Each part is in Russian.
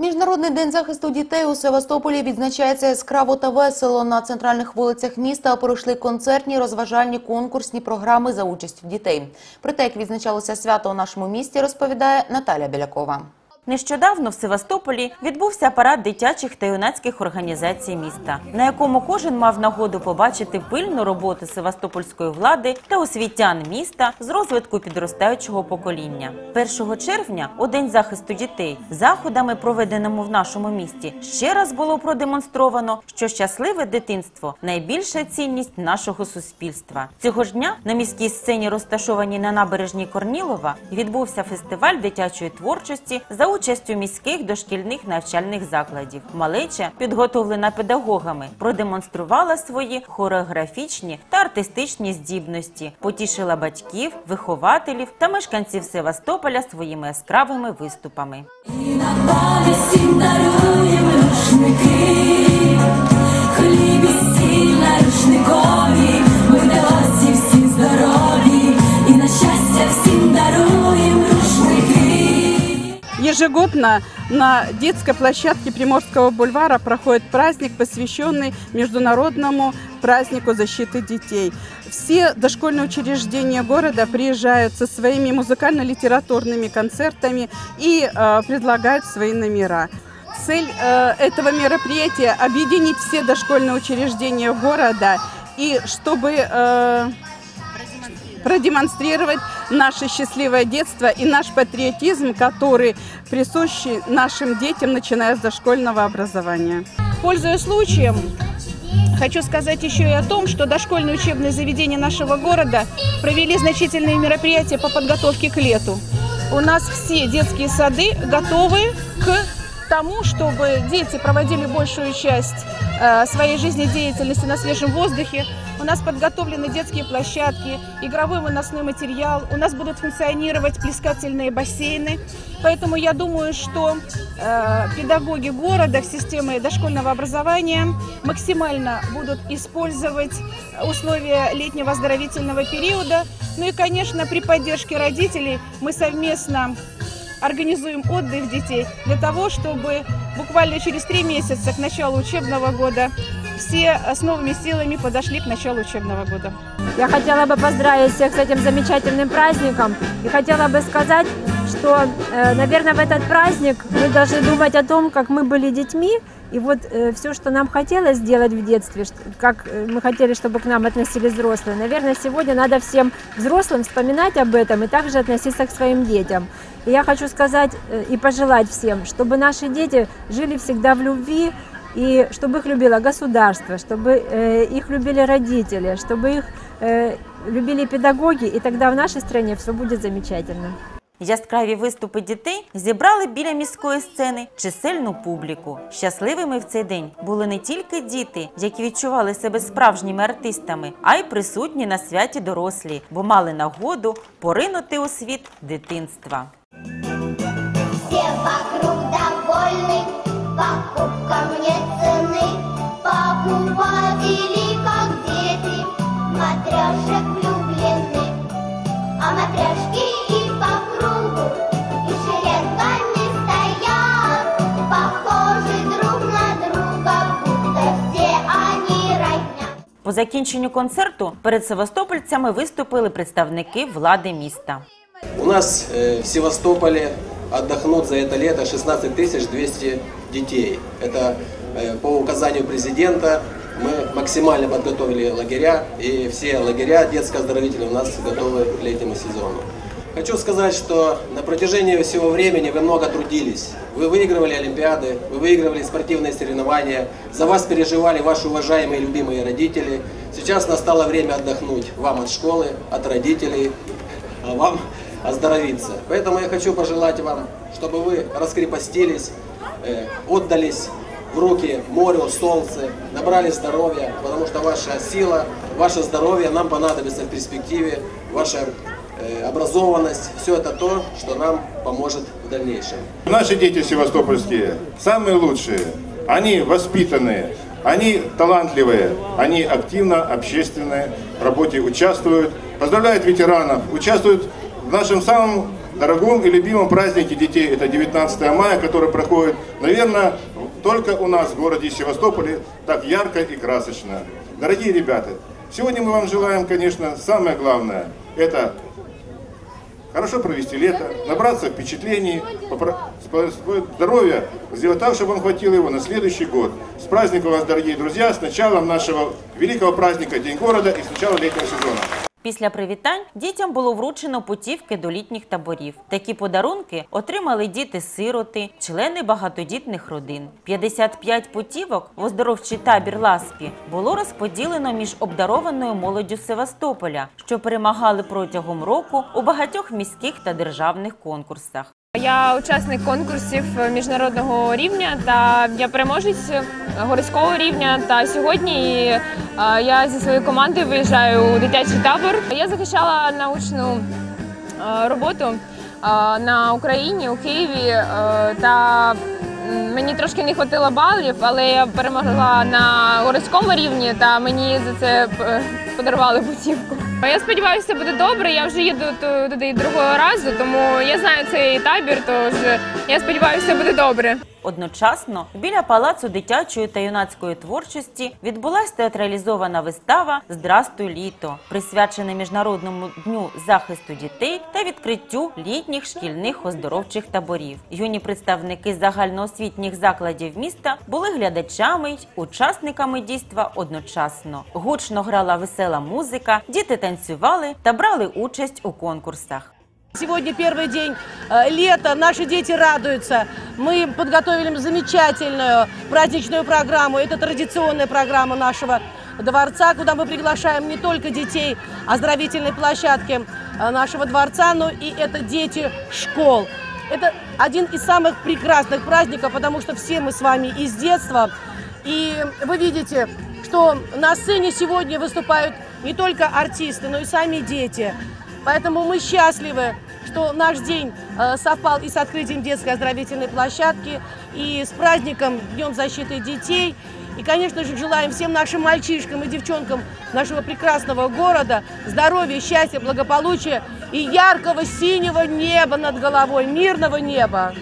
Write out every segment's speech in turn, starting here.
Міжнародний день захисту дітей у Севастополі відзначається яскраво та весело. На центральних вулицях міста пройшли концертні, розважальні, конкурсні програми за участю дітей. Про те, як відзначалося свято у нашому місті, розповідає Наталя Білякова. Нещодавно в Севастополі відбувся парад дитячих та юнацьких організацій міста, на якому кожен мав нагоду побачити пильну роботу севастопольської влади та освітян міста з розвитку підростаючого покоління. 1 червня, у день захисту дітей, заходами, проведеними в нашому місті, ще раз було продемонстровано, що щасливе дитинство найбільша цінність нашого суспільства. Цього ж дня на міській сцені, розташованій на набережній Корнілова, відбувся фестиваль дитячої творчості за участю міських дошкільних навчальних закладів. Малеча, підготовлена педагогами, продемонструвала свої хореографічні та артистичні здібності, потішила батьків, вихователів та мешканців Севастополя своїми яскравими виступами. Надалі всім даруємо рушники, хліб і сіль на рушникові, Ежегодно на детской площадке Приморского бульвара проходит праздник, посвященный Международному празднику защиты детей. Все дошкольные учреждения города приезжают со своими музыкально-литературными концертами и э, предлагают свои номера. Цель э, этого мероприятия – объединить все дошкольные учреждения города и чтобы э, продемонстрировать наше счастливое детство и наш патриотизм, который присущий нашим детям, начиная с дошкольного образования. Пользуясь случаем, хочу сказать еще и о том, что дошкольные учебные заведения нашего города провели значительные мероприятия по подготовке к лету. У нас все детские сады готовы к тому, чтобы дети проводили большую часть э, своей жизнедеятельности на свежем воздухе. У нас подготовлены детские площадки, игровой выносной материал, у нас будут функционировать плескательные бассейны. Поэтому я думаю, что э, педагоги города в системе дошкольного образования максимально будут использовать условия летнего оздоровительного периода. Ну и, конечно, при поддержке родителей мы совместно организуем отдых детей для того, чтобы буквально через три месяца к началу учебного года все с новыми силами подошли к началу учебного года. Я хотела бы поздравить всех с этим замечательным праздником и хотела бы сказать, что, э, наверное, в этот праздник мы должны думать о том, как мы были детьми, и вот все, что нам хотелось сделать в детстве, что- как э, мы хотели, чтобы к нам относились взрослые, наверное, сегодня надо всем взрослым вспоминать об этом и также относиться к своим детям. И я хочу сказать э, и пожелать всем, чтобы наши дети жили всегда в любви, и чтобы их любило государство, чтобы э, их любили родители, чтобы их э, любили педагоги, и тогда в нашей стране все будет замечательно. Яскраві виступи дітей зібрали біля міської сцени чисельну публіку. Щасливими в цей день були не тільки діти, які відчували себе справжніми артистами, а й присутні на святі дорослі, бо мали нагоду поринути у світ дитинства. По закінченню концерту перед севастопольцями виступили представники влади міста. У нас в Севастополе отдохнут за это лето 16 200 детей. Это по указанию президента мы максимально подготовили лагеря, и все лагеря детско-оздоровительные у нас готовы к летнему сезону. Хочу сказать, что на протяжении всего времени вы много трудились. Вы выигрывали Олимпиады, вы выигрывали спортивные соревнования, за вас переживали ваши уважаемые и любимые родители. Сейчас настало время отдохнуть вам от школы, от родителей, а вам оздоровиться. Поэтому я хочу пожелать вам, чтобы вы раскрепостились, э, отдались в руки морю, солнцу, набрали здоровья, потому что ваша сила, ваше здоровье нам понадобится в перспективе, ваша э, образованность, все это то, что нам поможет в дальнейшем. Наши дети севастопольские самые лучшие. Они воспитанные, они талантливые, они активно общественной работе участвуют, поздравляют ветеранов, участвуют в нашем самом дорогом и любимом празднике детей. Это 19 мая, который проходит, наверное, только у нас в городе Севастополе так ярко и красочно. Дорогие ребята, сегодня мы вам желаем, конечно, самое главное, это хорошо провести лето, набраться впечатлений, здоровья, сделать так, чтобы вам хватило его на следующий год. С праздником вас, дорогие друзья, с началом нашего великого праздника День города и с начала летнего сезона. Після привітань дітям було вручено путівки до літніх таборів. Такі подарунки отримали діти-сироти, члени багатодітних родин. 55 путівок в оздоровчий табір Ласпі було розподілено між обдарованою молоддю Севастополя, що перемагали протягом року у багатьох міських та державних конкурсах. Я учасник конкурсів міжнародного рівня та я переможець городського рівня. Та сьогодні е, я зі своєю командою виїжджаю у дитячий табор. Я захищала научну е, роботу е, на Україні у Києві. Та мені трошки не вистачило балів, але я перемогла на городському рівні, та мені за це подарували путівку. Я сподіваюся, все буде добре. Я вже їду ту- туди другого разу, тому я знаю цей табір. Тож я сподіваюся, все буде добре. Одночасно біля палацу дитячої та юнацької творчості відбулася театралізована вистава Здрастуй літо, присвячена міжнародному дню захисту дітей та відкриттю літніх шкільних оздоровчих таборів. Юні представники загальноосвітніх закладів міста були глядачами й учасниками дійства одночасно. Гучно грала весела музика, діти танцювали та брали участь у конкурсах. Сегодня первый день э, лета, наши дети радуются. Мы подготовили замечательную праздничную программу. Это традиционная программа нашего дворца, куда мы приглашаем не только детей оздоровительной площадки э, нашего дворца, но и это дети школ. Это один из самых прекрасных праздников, потому что все мы с вами из детства. И вы видите, что на сцене сегодня выступают не только артисты, но и сами дети. Поэтому мы счастливы, что наш день э, совпал и с открытием детской оздоровительной площадки, и с праздником Днем защиты детей. И, конечно же, желаем всем нашим мальчишкам и девчонкам нашего прекрасного города здоровья, счастья, благополучия и яркого синего неба над головой, мирного неба.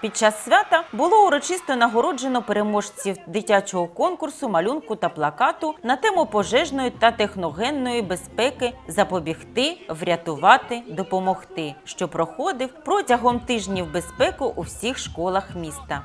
Під час свята було урочисто нагороджено переможців дитячого конкурсу малюнку та плакату на тему пожежної та техногенної безпеки запобігти, врятувати, допомогти, що проходив протягом тижнів безпеку у всіх школах міста.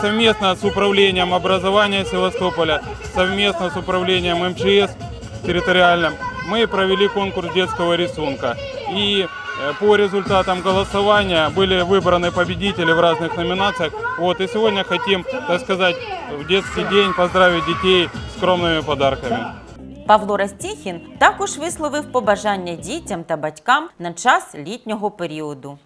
Совместно с управлением образования Севастополя, совместно с управлением МЧС территориальным мы провели конкурс детского рисунка. И э, по результатам голосования были выбраны победители в разных номинациях. Вот, и сегодня хотим, так сказать, в детский день поздравить детей с скромными подарками. Павло Растіхін також висловив побажання дітям та батькам на час літнього періоду.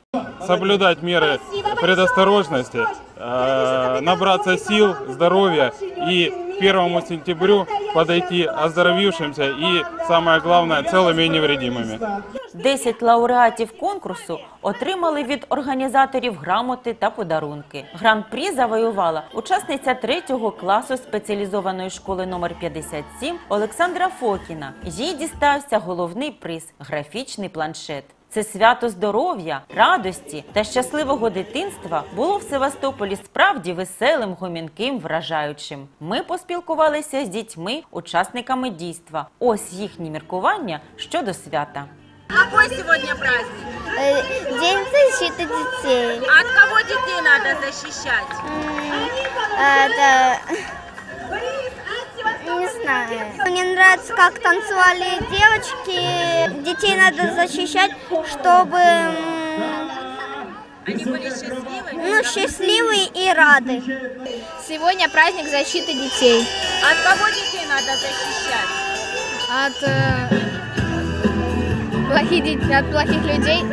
Соблюдать меры предосторожности, э, набраться сил, здоровья и к 1 сентябрю подойти оздоровившимся и, самое главное, целыми и невредимыми. 10 лауреатів конкурсу отримали від організаторів грамоти та подарунки. Гран-прі завоювала учасниця 3 класу спеціалізованої школи номер 57 Олександра Фокіна. Їй дістався головний приз графічний планшет. Це свято здоров'я, радості та щасливого дитинства було в Севастополі справді веселим, гомінким, вражаючим. Ми поспілкувалися з дітьми, учасниками дійства. Ось їхні міркування щодо свята. Какой сегодня праздник? День защиты детей. От кого детей надо защищать? Это... Не знаю. Мне нравится, как танцевали девочки. Детей надо защищать, чтобы Они были счастливы? ну, счастливые и рады. Сегодня праздник защиты детей. От кого детей надо защищать? От э, плохих, от плохих людей.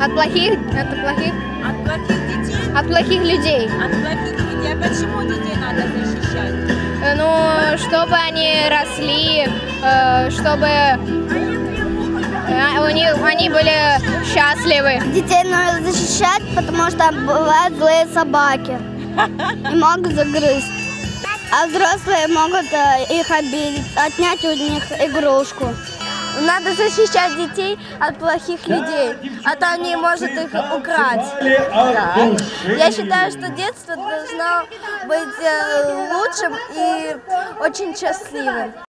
От плохих, от плохих, От плохих детей? от плохих людей. От плохих людей. А почему детей надо защищать? Э, Ну, чтобы они росли, э, чтобы э, у них, они были счастливы. Детей надо защищать, потому что бывают злые собаки и могут загрызть. А взрослые могут их обидеть, отнять у них игрушку. Надо защищать детей от плохих людей, а то они могут их украть. Я считаю, что детство должно быть э, лучшим и очень счастливым.